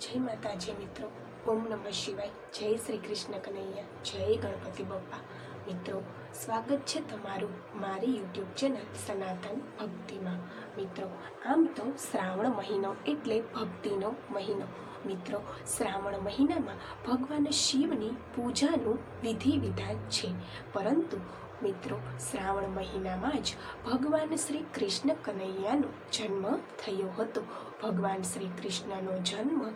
જય માતાજી મિત્રો. ઓમ નમઃ શિવાય. જય શ્રી કૃષ્ણ કનૈયા. જય ગણપતિ બપ્પા. મિત્રો, સ્વાગત છે તમારું મારી યુટ્યુબ ચેનલ સનાતન ભક્તિમાં. મિત્રો, આમ તો શ્રાવણ મહિનો એટલે ભક્તિનો મહિનો. મિત્રો, શ્રાવણ મહિનામાં ભગવાન શિવની પૂજાનું વિધિ વિધાન છે. પરંતુ મિત્રો, શ્રાવણ મહિનામાં જ ભગવાન શ્રી કૃષ્ણ કનૈયાનો જન્મ થયો હતો. ભગવાન શ્રી કૃષ્ણનો જન્મ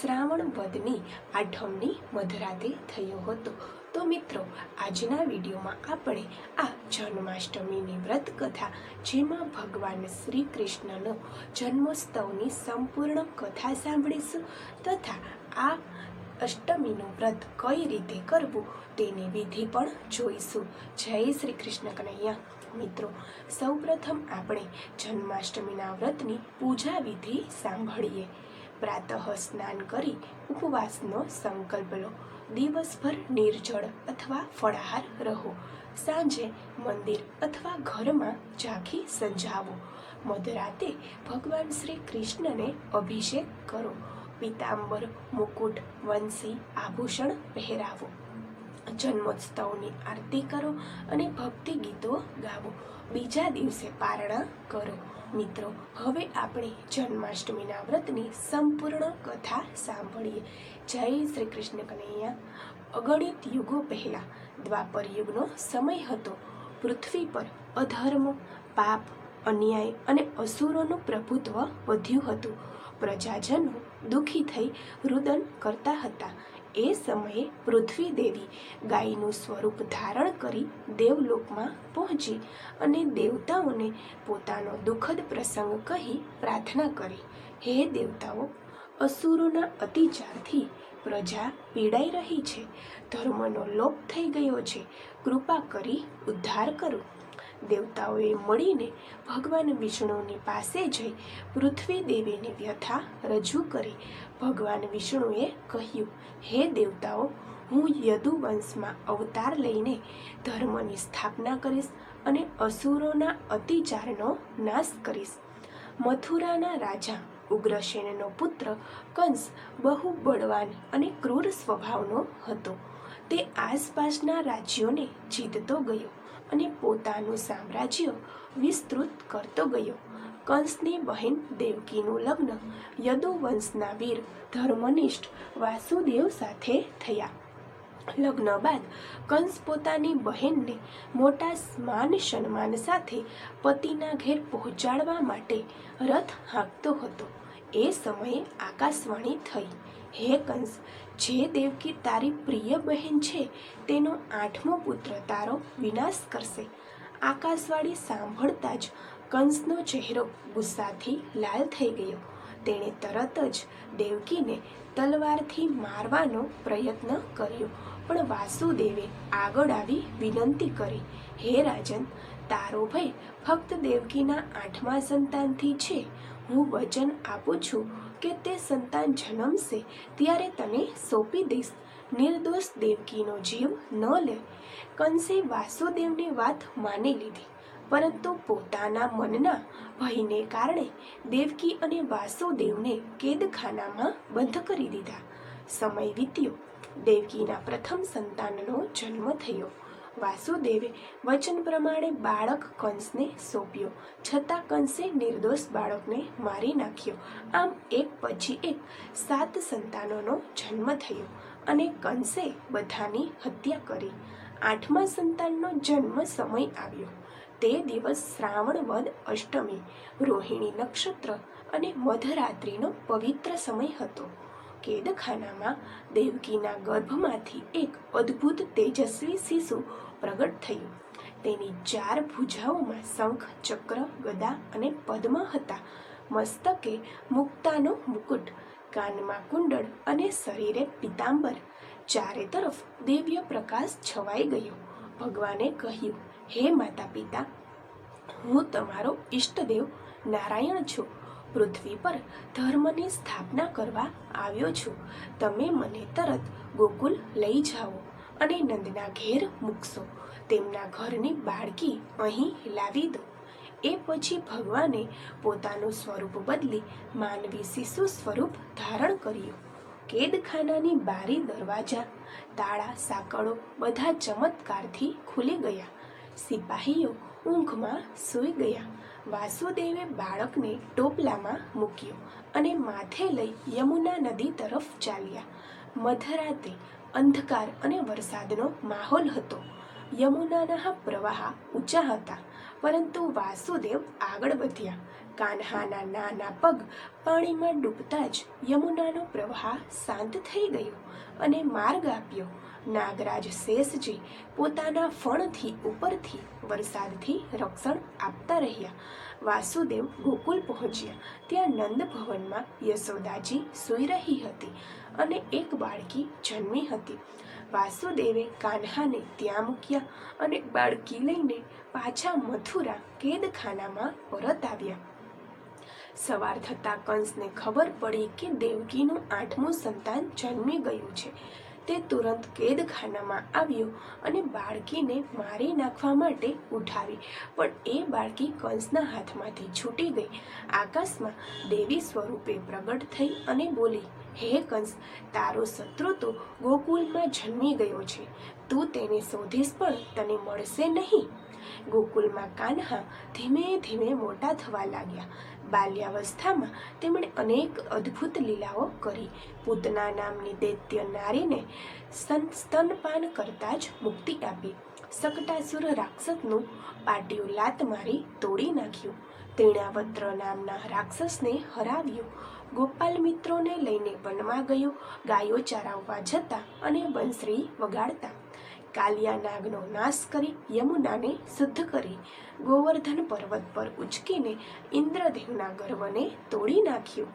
શ્રાવણ વદની આઠમની મધરાતે થયો હતો. તો મિત્રો, આજના વિડીયોમાં આપણે આ જન્માષ્ટમીની વ્રત કથા જેમાં ભગવાન શ્રી કૃષ્ણનો જન્મોત્સવની સંપૂર્ણ કથા સાંભળીશું તથા આ અષ્ટમીનું વ્રત કઈ રીતે કરવું તેની વિધિ પણ જોઈશું. જય શ્રી કૃષ્ણ કનૈયા. મિત્રો, સૌપ્રથમ આપણે જન્માષ્ટમીના વ્રતની પૂજા વિધિ સાંભળીએ. પ્રાતઃ સ્નાન કરી ઉપવાસનો સંકલ્પ લો. દિવસભર નિર્જળ અથવા ફળાહાર રહો. સાંજે મંદિર અથવા ઘરમાં ઝાંખી સંજાવો. મધરાતે ભગવાન શ્રી કૃષ્ણને અભિષેક કરો. પીતાંબર, મુકુટ, વંશી, આભૂષણ પહેરાવો. જન્મોત્સવની આરતી કરો અને ભક્તિ ગીતો ગાવો. બીજા દિવસે પારણા કરો. મિત્રો, હવે આપણે જન્માષ્ટમીના વ્રતની સંપૂર્ણ કથા સાંભળીએ. જય શ્રી કૃષ્ણ કનૈયા. અગણિત યુગો પહેલાં દ્વાપર યુગનો સમય હતો. પૃથ્વી પર અધર્મ, પાપ, અન્યાય અને અસુરોનું પ્રભુત્વ વધ્યું હતું. પ્રજાજનો દુઃખી થઈ રુદન કરતા હતા. એ સમયે પૃથ્વી દેવી ગાયનું સ્વરૂપ ધારણ કરી દેવલોકમાં પહોંચી અને દેવતાઓને પોતાનો દુઃખદ પ્રસંગ કહી પ્રાર્થના કરી, હે દેવતાઓ, અસુરોના અતિચારથી પ્રજા પીડાઈ રહી છે. ધર્મનો લોપ થઈ ગયો છે. કૃપા કરી ઉદ્ધાર કરો. દેવતાઓએ મળીને ભગવાન વિષ્ણુની પાસે જઈ પૃથ્વી દેવીની વ્યથા રજૂ કરી. ભગવાન વિષ્ણુએ કહ્યું, હે દેવતાઓ, હું યદુવંશમાં અવતાર લઈને ધર્મની સ્થાપના કરીશ અને અસુરોના અતિચારનો નાશ કરીશ. મથુરાના રાજા ઉગ્રસેનનો પુત્ર કંસ બહુ બળવાન અને ક્રૂર સ્વભાવનો હતો. તે આસપાસના રાજ્યોને જીતતો ગયો અને પોતાનું સામ્રાજ્ય વિસ્તૃત કરતો ગયો. કંસની બહેન દેવકીનું લગ્ન યદુવંશના વીર ધર્મનિષ્ઠ વાસુદેવ સાથે થયા. લગ્ન બાદ કંસ પોતાની બહેનને મોટા માન સન્માન સાથે પતિના ઘેર પહોંચાડવા માટે રથ હાંકતો હતો. એ સમયે આકાશવાણી થઈ. હે કંસ જે દેવકી તારી પ્રિય બહેન છે, તેનો આઠમો પુત્ર તારો વિનાશ કરશે. આકાશવાણી સાંભળતા જ કંસનો ચહેરો ગુસ્સાથી લાલ થઈ ગયો. તેણે તરત જ દેવકીને તલવારથી મારવાનો પ્રયત્ન કર્યો, પણ વાસુદેવે આગળ આવી વિનંતી કરી, હે રાજન તારો ભય ફક્ત દેવકીના આઠમા સંતાનથી છે. હું વચન આપું છું કે તે સંતાન જન્મશે ત્યારે તને સોંપી દઈશ. નિર્દોષ દેવકીનો જીવ ન લે. કંસે વાસુદેવની વાત માની લીધી, પરંતુ પોતાના મનના ભયને કારણે દેવકી અને વાસુદેવને કેદખાનામાં બંધ કરી દીધા. સમય વીત્યો. દેવકીના પ્રથમ સંતાનનો જન્મ થયો. વાસુદેવે વચન પ્રમાણે બાળક કંસને સોંપ્યો. છતાં કંસે નિર્દોષ બાળકને મારી નાખ્યો. આમ એક પછી એક સાત સંતાનોનો જન્મ થયો અને કંસે બધાની હત્યા કરી. આઠમા સંતાનનો જન્મ સમય આવ્યો. તે દિવસ શ્રાવણ વદ અષ્ટમી. રોહિણી નક્ષત્ર અને મધરાત્રિનો પવિત્ર સમય હતો. કેદખાનામાં દેવકીના ગર્ભમાંથી એક અદ્ભુત તેજસ્વી શિશુ પ્રગટ થયું. તેની ચાર ભુજાઓમાં શંખ, ચક્ર, ગદા અને પદ્મ હતા. મસ્તકે મુક્તાનો મુકુટ, કાનમાં કુંડળ અને શરીરે પિતાંબર. ચારે તરફ દિવ્ય પ્રકાશ છવાઈ ગયો. ભગવાને કહ્યું, હે માતા પિતા હું તમારો ઈષ્ટદેવ નારાયણ છું. પૃથ્વી પર ધર્મની સ્થાપના કરવા આવ્યો છું. તમે મને તરત ગોકુલ લઈ જાઓ અને નંદના ઘેર મૂકશો. તેમના ઘરની બાળકી અહીં લાવી દો. એ પછી ભગવાને પોતાનું સ્વરૂપ બદલી માનવી શિશુ સ્વરૂપ ધારણ કર્યું. કેદખાનાની બારી દરવાજા, તાળા, સાંકળો બધા ચમત્કારથી ખુલી ગયા. સિપાહીઓ ઊંઘમાં સૂઈ ગયા. વાસુદેવે બાળકને ટોપલામાં મૂક્યો અને માથે લઈ યમુના નદી તરફ ચાલ્યા. મધરાતે અંધકાર અને વરસાદનો માહોલ હતો. યમુનાના પ્રવાહ ઊંચા હતા, પરંતુ વાસુદેવ આગળ વધ્યા. કાન્હાના નાના પગ પાણીમાં ડૂબતા જ યમુનાનો પ્રવાહ શાંત થઈ ગયો. અને માર્ગ આપ્યો. નાગરાજ શેષજી પોતાના ફણથી ઉપરથી વરસાદથી રક્ષણ આપતા રહ્યા. વાસુદેવ ગોકુલ પહોંચ્યા. ત્યાં નંદ ભવનમાં યશોદાજી સૂઈ રહી હતી અને એક બાળકી જન્મી હતી. વાસુદેવે કાન્હાને ત્યાં મૂક્યા અને બાળકી લઈને પાછા મથુરા કેદખાનામાં પરત આવ્યા. સવાર થતાં કંસને ખબર પડી કે દેવકીનું આઠમું સંતાન જન્મી ગયું છે. તે તુરંત કેદખાનામાં આવ્યો અને બાળકીને મારી નાખવા માટે ઉઠાવી, પણ એ બાળકી કંસના હાથમાંથી છૂટી ગઈ. આકાશમાં દેવી સ્વરૂપે પ્રગટ થઈ અને બોલી, હે કંસ, તારો શત્રુ તો ગોકુલમાં જન્મી ગયો છે. તું તેને શોધીશ પણ તને મળશે નહીં. ગોકુલમાં કાન્હા ધીમે ધીમે મોટા થવા લાગ્યા. બાલ્યાવસ્થામાં તેમણે અનેક અદ્ભુત લીલાઓ કરી. પૂતના નામની દૈત્ય નારીને સ્તન સ્તનપાન કરતા જ મુક્તિ આપી. સકટાસુર રાક્ષસનું પાટિયું લાત મારી તોડી નાખ્યું. તેણાવત્ર નામના રાક્ષસને હરાવ્યું. ગોપાલ મિત્રોને લઈને વનમાં ગયો. ગાયો ચરાવવા જતા અને બંસરી વગાડતા. કાલિયા નાગનો નાશ કરી, યમુનાને શુદ્ધ કરી, ગોવર્ધન પર્વત પર ઉચકીને ઇન્દ્રદેવના ગર્વને તોડી નાખ્યું.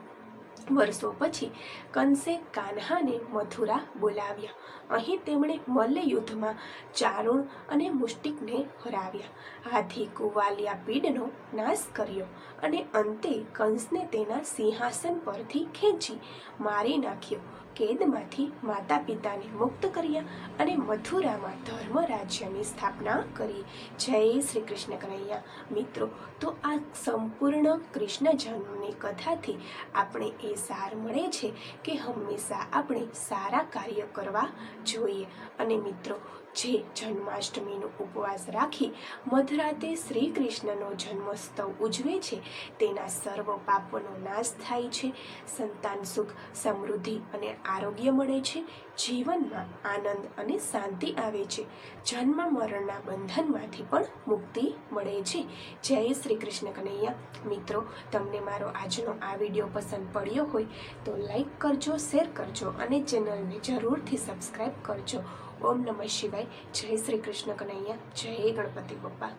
વર્ષો પછી કંસે કાન્હાને મથુરા બોલાવ્યા. અહીં તેમણે મલ્લયુદ્ધમાં ચારુણ અને મુષ્ટિકને હરાવ્યા. હાથી કુવાલિયા પીડનો નાશ કર્યો અને અંતે કંસને તેના સિંહાસન પરથી ખેંચી મારી નાખ્યો. કેદમાંથી માતા પિતાને મુક્ત કર્યા અને મથુરામાં ધર્મ રાજ્યની સ્થાપના કરી. જય શ્રી કૃષ્ણ કનૈયા. મિત્રો, તો આ સંપૂર્ણ કૃષ્ણ જન્મની કથાથી આપણે એ સાર મળે છે કે હંમેશા આપણે સારા કાર્ય કરવા જોઈએ. અને મિત્રો જે જન્માષ્ટમીનો ઉપવાસ રાખી મધરાતે શ્રી કૃષ્ણનો જન્મોત્સવ ઉજવે છે. તેના સર્વ પાપોનો નાશ થાય છે. સંતાન સુખ, સમૃદ્ધિ અને આરોગ્ય મળે છે. જીવનમાં આનંદ અને શાંતિ આવે છે. જન્મ મરણના બંધનમાંથી પણ મુક્તિ મળે છે. જય શ્રી કૃષ્ણ કનૈયા. મિત્રો, તમને મારો આજનો આ વીડિયો પસંદ પડ્યો હોય તો લાઈક કરજો, શેર કરજો અને ચેનલને જરૂરથી સબસ્ક્રાઈબ કરજો. ઓમ નમઃ શિવાય જય શ્રી કૃષ્ણ કનૈયા જય ગણપતિ બપ્પા